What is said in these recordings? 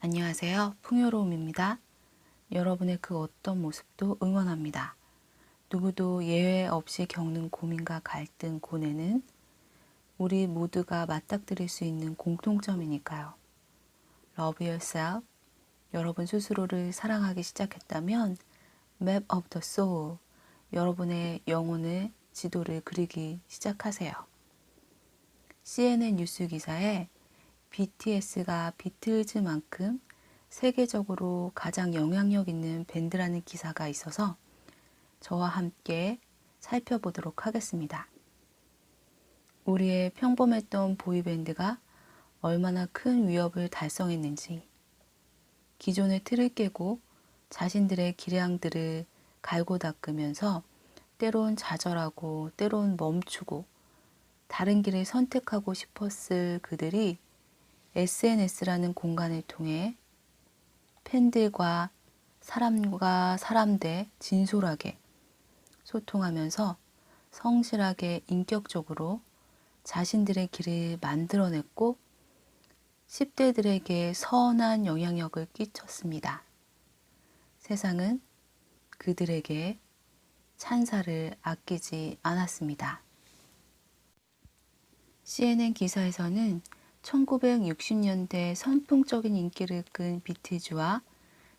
안녕하세요. 풍요로움입니다. 여러분의 그 어떤 모습도 응원합니다. 누구도 예외 없이 겪는 고민과 갈등, 고뇌는 우리 모두가 맞닥뜨릴 수 있는 공통점이니까요. Love yourself. 여러분 스스로를 사랑하기 시작했다면 Map of the Soul. 여러분의 영혼의 지도를 그리기 시작하세요. CNN 뉴스 기사에 BTS가 비틀즈만큼 세계적으로 가장 영향력 있는 밴드라는 기사가 있어서 저와 함께 살펴보도록 하겠습니다. 우리의 평범했던 보이밴드가 얼마나 큰 위협을 달성했는지, 기존의 틀을 깨고 자신들의 기량들을 갈고 닦으면서 때론 좌절하고 때론 멈추고 다른 길을 선택하고 싶었을 그들이 SNS라는 공간을 통해 팬들과 사람과 사람들 진솔하게 소통하면서 성실하게 인격적으로 자신들의 길을 만들어냈고 10대들에게 선한 영향력을 끼쳤습니다. 세상은 그들에게 찬사를 아끼지 않았습니다. CNN 기사에서는 1960년대 선풍적인 인기를 끈 비트즈와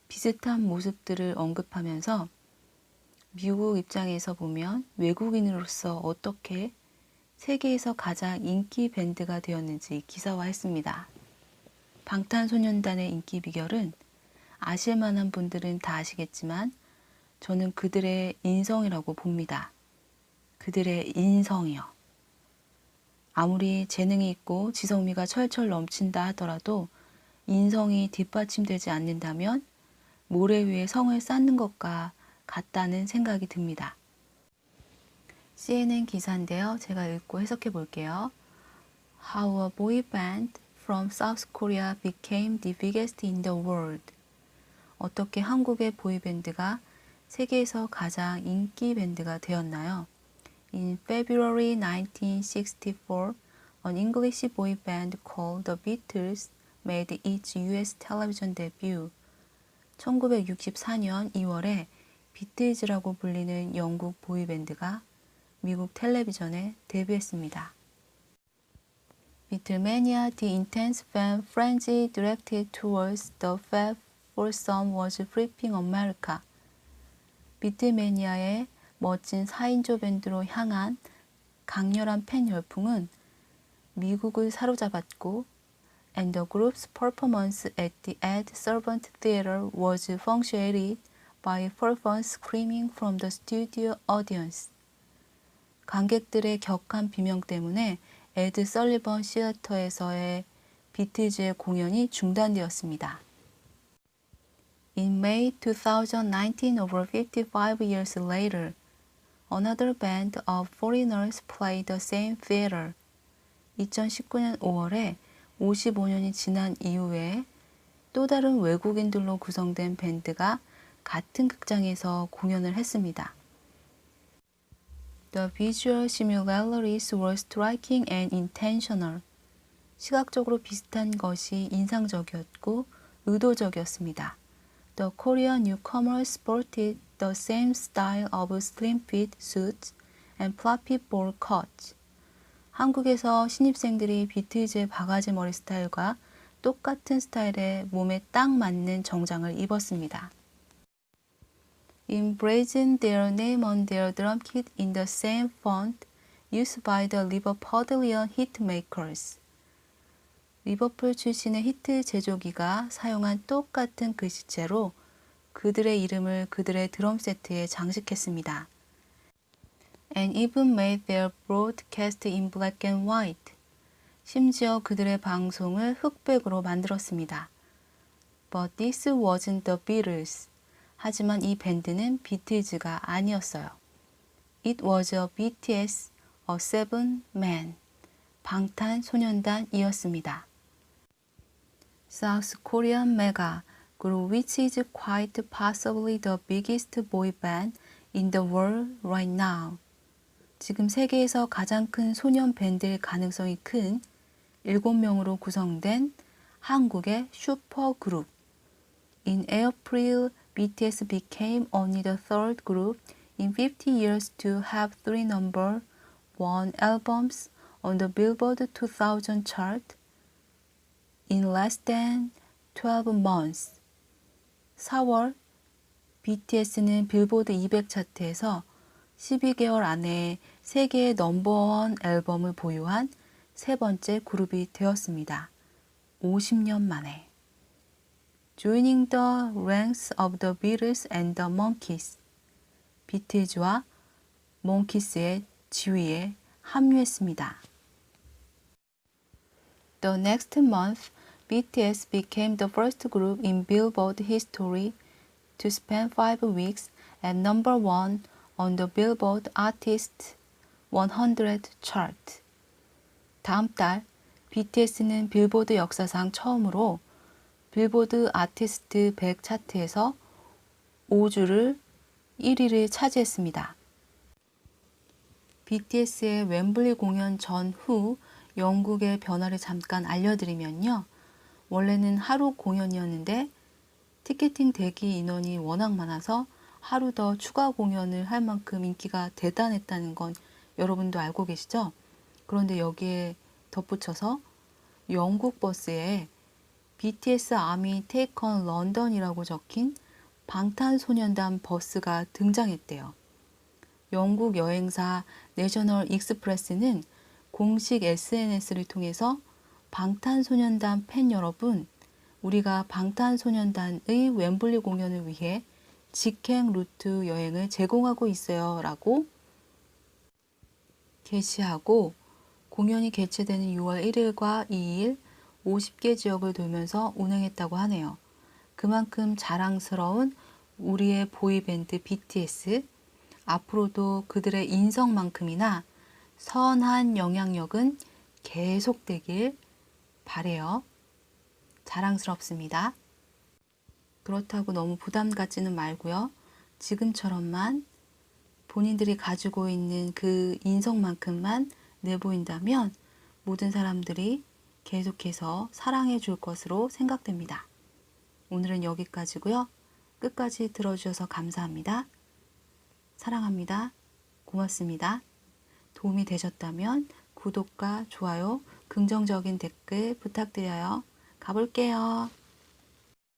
비슷한 모습들을 언급하면서 미국 입장에서 보면 외국인으로서 어떻게 세계에서 가장 인기 밴드가 되었는지 기사화했습니다. 방탄소년단의 인기 비결은 아실 만한 분들은 다 아시겠지만 저는 그들의 인성이라고 봅니다. 그들의 인성이요. 아무리 재능이 있고 지성미가 철철 넘친다 하더라도 인성이 뒷받침되지 않는다면 모래 위에 성을 쌓는 것과 같다는 생각이 듭니다. CNN 기사인데요. 제가 읽고 해석해 볼게요. How a boy band from South Korea became the biggest in the world. 어떻게 한국의 보이밴드가 세계에서 가장 인기 밴드가 되었나요? In February 1964, an English boy band called the Beatles made its US television debut. 1964년 2월에 비틀즈라고 불리는 영국 보이밴드가 미국 텔레비전에 데뷔했습니다. Beatlemania, the intense fan frenzy directed towards the Fab foursome was flipping America. 비트매니아의 멋진 4인조 밴드로 향한 강렬한 팬 열풍은 미국을 사로잡았고 and the group's performance at the Ed Servant Theater was punctuated by fervent screaming from the studio audience. 관객들의 격한 비명 때문에 에드 설리번 시어터에서의 비틀즈의 공연이 중단되었습니다. In May 2019, over 55 years later, another band of foreigners played the same theater. 2019년 5월에 55년이 지난 이후에 또 다른 외국인들로 구성된 밴드가 같은 극장에서 공연을 했습니다. The visual similarities were striking and intentional. 시각적으로 비슷한 것이 인상적이었고 의도적이었습니다. The Korean newcomers sported the same style of slim fit suits and fluffy bowl cuts. 한국에서 신입생들이 비틀즈의 바가지 머리 스타일과 똑같은 스타일의 몸에 딱 맞는 정장을 입었습니다. Embracing their name on their drum kit in the same font used by the Liverpudlian hitmakers. 리버풀 출신의 히트 제조기가 사용한 똑같은 글씨체로 그들의 이름을 그들의 드럼 세트에 장식했습니다. And even made their broadcast in black and white. 심지어 그들의 방송을 흑백으로 만들었습니다. But this wasn't the Beatles. 하지만 이 밴드는 비틀즈가 아니었어요. It was a BTS, a seven man. 방탄소년단이었습니다. South Korean mega group which is quite possibly the biggest boy band in the world right now. 지금 세계에서 가장 큰 소년 밴드일 가능성이 큰 7명으로 구성된 한국의 슈퍼그룹. In April, BTS became only the third group in 50 years to have three number one albums on the Billboard 2000 chart in less than 12 months. 4월 BTS는 빌보드 200 차트에서 12개월 안에 세계의 넘버원 앨범을 보유한 세 번째 그룹이 되었습니다. 50년 만에. Joining the ranks of the Beatles and the Monkees. 비틀즈와 몽키스의 지위에 합류했습니다. The next month, BTS became the first group in Billboard history to spend five weeks at number one on the Billboard Artist 100 chart. 다음 달 BTS는 빌보드 역사상 처음으로 빌보드 아티스트 100 차트에서 5주를 1위를 차지했습니다. BTS의 웸블리 공연 전후 영국의 변화를 잠깐 알려드리면요. 원래는 하루 공연이었는데 티켓팅 대기 인원이 워낙 많아서 하루 더 추가 공연을 할 만큼 인기가 대단했다는 건 여러분도 알고 계시죠? 그런데 여기에 덧붙여서 영국 버스에 BTS 아미 테이컨 런던이라고 적힌 방탄소년단 버스가 등장했대요. 영국 여행사 내셔널 익스프레스는 공식 SNS를 통해서 방탄소년단 팬 여러분, 우리가 방탄소년단의 웸블리 공연을 위해 직행 루트 여행을 제공하고 있어요. 라고 게시하고 공연이 개최되는 6월 1일과 2일 50개 지역을 돌면서 운행했다고 하네요. 그만큼 자랑스러운 우리의 보이밴드 BTS 앞으로도 그들의 인성만큼이나 선한 영향력은 계속되길 바래요. 자랑스럽습니다. 그렇다고 너무 부담 갖지는 말고요. 지금처럼만 본인들이 가지고 있는 그 인성만큼만 내보인다면 모든 사람들이 계속해서 사랑해 줄 것으로 생각됩니다. 오늘은 여기까지고요. 끝까지 들어주셔서 감사합니다. 사랑합니다. 고맙습니다. 도움이 되셨다면 구독과 좋아요, 긍정적인 댓글 부탁드려요. 가볼게요.